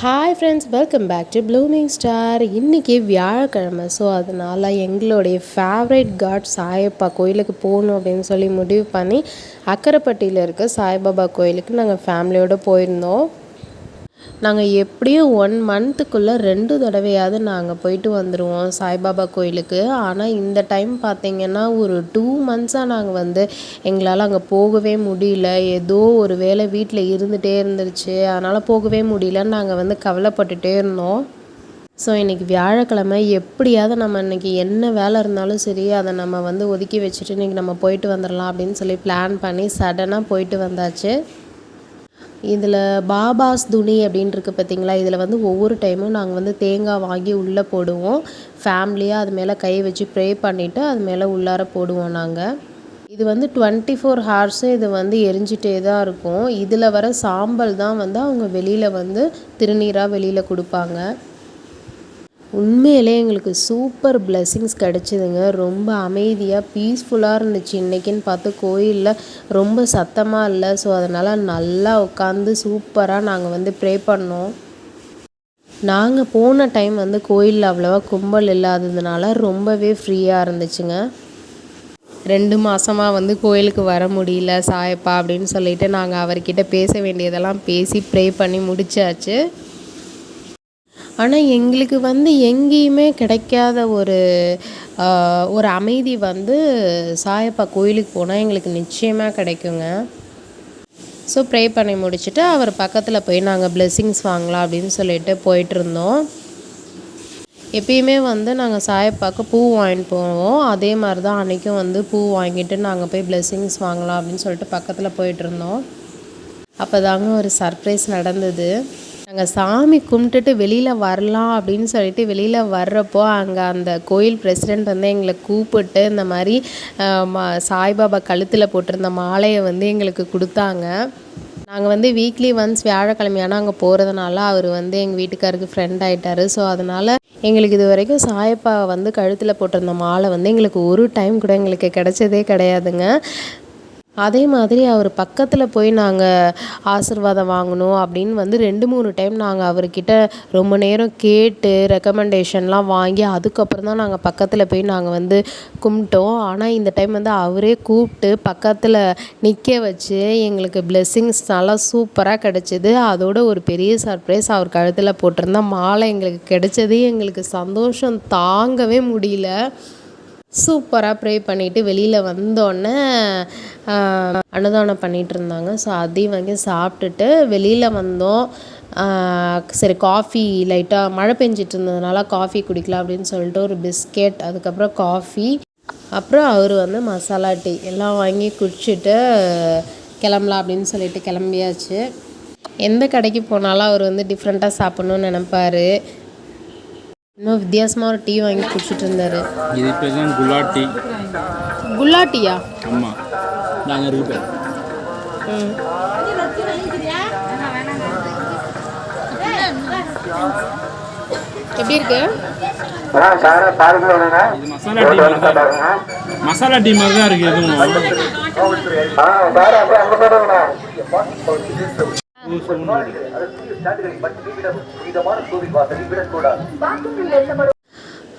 Hi friends welcome back to blooming star இன்றைக்கி வியாழக்கிழமை so அதனால் எங்களுடைய ஃபேவரட் காட் சாயப்பா கோயிலுக்கு போகணும் அப்படின்னு சொல்லி முடிவு பண்ணி அக்கரைப்பட்டியில் இருக்க சாய்பாபா கோயிலுக்கு நாங்கள் ஃபேமிலியோடு போயிருந்தோம். நாங்கள் எப்படியும் ஒன் மந்த்துக்குள்ளே ரெண்டு தடவையாவது நாங்கள் போயிட்டு வந்துடுவோம் சாய்பாபா கோயிலுக்கு. ஆனால் இந்த டைம் பார்த்திங்கன்னா ஒரு டூ மந்த்ஸாக நாங்கள் வந்து எங்களால் அங்கே போகவே முடியல. ஏதோ ஒரு வேலை வீட்டில் இருந்துகிட்டே இருந்துருச்சு. அதனால் போகவே முடியலன்னு நாங்கள் வந்து கவலைப்பட்டுட்டே இருந்தோம். ஸோ இன்றைக்கி வியாழக்கிழமை எப்படியாவது நம்ம இன்றைக்கி என்ன வேலை இருந்தாலும் சரி அதை நம்ம வந்து ஒதுக்கி வச்சுட்டு இன்றைக்கி நம்ம போயிட்டு வந்துடலாம் அப்படின்னு சொல்லி பிளான் பண்ணி சடனாக போயிட்டு வந்தாச்சு. இதில் பாபாஸ் துணி அப்படின்ருக்கு பார்த்திங்களா? பார்த்தீங்களா இதில் வந்து ஒவ்வொரு டைமும் நாங்கள் வந்து தேங்காய் வாங்கி உள்ளே போடுவோம். ஃபேமிலியாக அது மேலே கை வச்சு ப்ரே பண்ணிவிட்டு அது மேலே உள்ளார போடுவோம் நாங்கள் இது வந்து டுவெண்ட்டி ஃபோர் ஹார்ஸும் இது வந்து எரிஞ்சிட்டே தான் இருக்கும். இதில் வர சாம்பல் தான் வந்து அவங்க வெளியில் வந்து திருநீராக வெளியில் கொடுப்பாங்க. உண்மையிலே எங்களுக்கு சூப்பர் பிளெஸ்ஸிங்ஸ் கிடச்சிதுங்க. ரொம்ப அமைதியாக பீஸ்ஃபுல்லாக இருந்துச்சு. இன்றைக்கின்னு பார்த்து கோயிலில் ரொம்ப சத்தமாக இல்லை. ஸோ அதனால் நல்லா உட்காந்து சூப்பராக நாங்கள் வந்து ப்ரே பண்ணோம். நாங்கள் போன டைம் வந்து கோயிலில் அவ்வளோவா கும்பல் இல்லாததுனால ரொம்பவே ஃப்ரீயாக இருந்துச்சுங்க. ரெண்டு மாதமாக வந்து கோயிலுக்கு வர முடியல. சாயப்பா அப்படின்னு சொல்லிட்டு நாங்கள் அவர்கிட்ட பேச வேண்டியதெல்லாம் பேசி ப்ரே பண்ணி முடிச்சாச்சு. ஆனால் எங்களுக்கு வந்து எங்கேயுமே கிடைக்காத ஒரு ஒரு அமைதி வந்து சாயப்பா கோயிலுக்கு போனால் எங்களுக்கு நிச்சயமாக கிடைக்குங்க. ஸோ ப்ரே பண்ணி முடிச்சுட்டு அவர் பக்கத்தில் போய் நாங்கள் பிளெஸ்ஸிங்ஸ் வாங்கலாம் அப்படின்னு சொல்லிட்டு போயிட்டுருந்தோம். எப்பயுமே வந்து நாங்கள் சாயப்பாவுக்கு பூ வாங்கிட்டு போவோம். அதே மாதிரி தான் அன்றைக்கும் வந்து பூ வாங்கிட்டு நாங்கள் போய் பிளெஸ்ஸிங்ஸ் வாங்கலாம் அப்படின்னு சொல்லிட்டு பக்கத்தில் போயிட்டுருந்தோம். அப்போ தாங்க ஒரு சர்ப்ரைஸ் நடந்தது. நாங்கள் சாமி கும்பிட்டுட்டு வெளியில் வரலாம் அப்படின்னு சொல்லிட்டு வெளியில் வர்றப்போ அங்கே அந்த கோயில் பிரசிடெண்ட் வந்து எங்களை கூப்பிட்டு இந்த மாதிரி சாய்பாபா கழுத்தில் போட்டிருந்த மாலையை வந்து எங்களுக்கு கொடுத்தாங்க. நாங்கள் வந்து வீக்லி ஒன்ஸ் வியாழக்கிழமையான அங்கே போகிறதுனால அவர் வந்து எங்கள் வீட்டுக்காருக்கு ஃப்ரெண்ட் ஆகிட்டாரு ஸோ அதனால் எங்களுக்கு இது வரைக்கும் சாயப்பா வந்து கழுத்தில் போட்டிருந்த மாலை வந்து எங்களுக்கு ஒரு டைம் கூட எங்களுக்கு கிடைச்சதே கிடையாதுங்க. அதே மாதிரி அவர் பக்கத்தில் போய் நாங்கள் ஆசிர்வாதம் வாங்கணும் அப்படின்னு வந்து ரெண்டு மூணு டைம் நாங்கள் அவர்கிட்ட ரொம்ப நேரம் கேட்டு ரெக்கமெண்டேஷன்லாம் வாங்கி அதுக்கப்புறம் தான் நாங்கள் பக்கத்தில் போய் நாங்கள் வந்து கும்பிட்டோம். ஆனால் இந்த டைம் வந்து அவரே கூப்பிட்டு பக்கத்தில் நிற்க வச்சு எங்களுக்கு பிளெஸ்ஸிங்ஸ் நல்லா சூப்பராக கிடச்சிது. அதோட ஒரு பெரிய சர்ப்ரைஸ் அவர் கழுத்தில் போட்டிருந்தா மாலை எங்களுக்கு கிடைச்சது எங்களுக்கு சந்தோஷம் தாங்கவே முடியல. சூப்பராக ப்ரே பண்ணிவிட்டு வெளியில் வந்தோடனே அன்னதானம் பண்ணிகிட்டு இருந்தாங்க. ஸோ அதையும் வாங்கி சாப்பிட்டுட்டு வெளியில் வந்தோம். சரி காஃபி லைட்டாக மழை பெஞ்சிட்டு இருந்ததுனால காஃபி குடிக்கலாம் அப்படின்னு சொல்லிட்டு ஒரு பிஸ்கெட் அதுக்கப்புறம் காஃபி அப்புறம் அவர் வந்து மசாலா டீ எல்லாம் வாங்கி குடிச்சிட்டு கிளம்பலாம் அப்படின்னு சொல்லிட்டு கிளம்பியாச்சு. எந்த கடைக்கு போனாலும் அவர் வந்து டிஃப்ரெண்ட்டாக சாப்பிட்ணுன்னு நினப்பார். இன்னும் வித்தியாசமாக ஒரு டீ வாங்கி குடிச்சிட்டு இருந்தார் இது பேர் குலாட்டி குல்லாட்டியா ஆமாம் நாங்கள் இருக்கு ம். எப்படி இருக்கு? மசாலா டீ மாதிரி தான் மசாலா டீ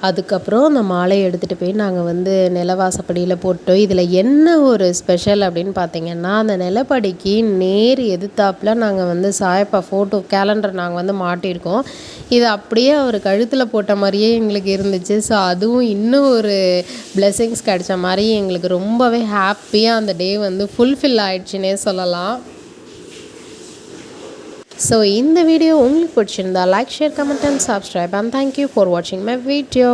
அதுக்கப்புறம் அந்த மாலையை எடுத்துகிட்டு போய் நாங்கள் வந்து நிலவாசப்படியில் போட்டோம் இதில் என்ன ஒரு ஸ்பெஷல் அப்படின்னு பார்த்தீங்கன்னா அந்த நிலப்படிக்கு நேர் எதிர்த்தாப்பில் நாங்கள் வந்து சாயப்பா ஃபோட்டோ கேலண்டர் நாங்கள் வந்து மாட்டியிருக்கோம். இது அப்படியே அவர் கழுத்தில் போட்ட மாதிரியே எங்களுக்கு இருந்துச்சு. ஸோ அதுவும் இன்னும் ஒரு பிளெஸ்ஸிங்ஸ் கிடைச்ச மாதிரி எங்களுக்கு ரொம்பவே ஹாப்பியாக அந்த டே வந்து ஃபுல்ஃபில் ஆயிடுச்சுன்னே சொல்லலாம். ஸோ இந்த வீடியோ உங்களுக்கு பிடிச்சிருந்தா like share comment and subscribe and thank you for வாட்சிங் மை வீடியோ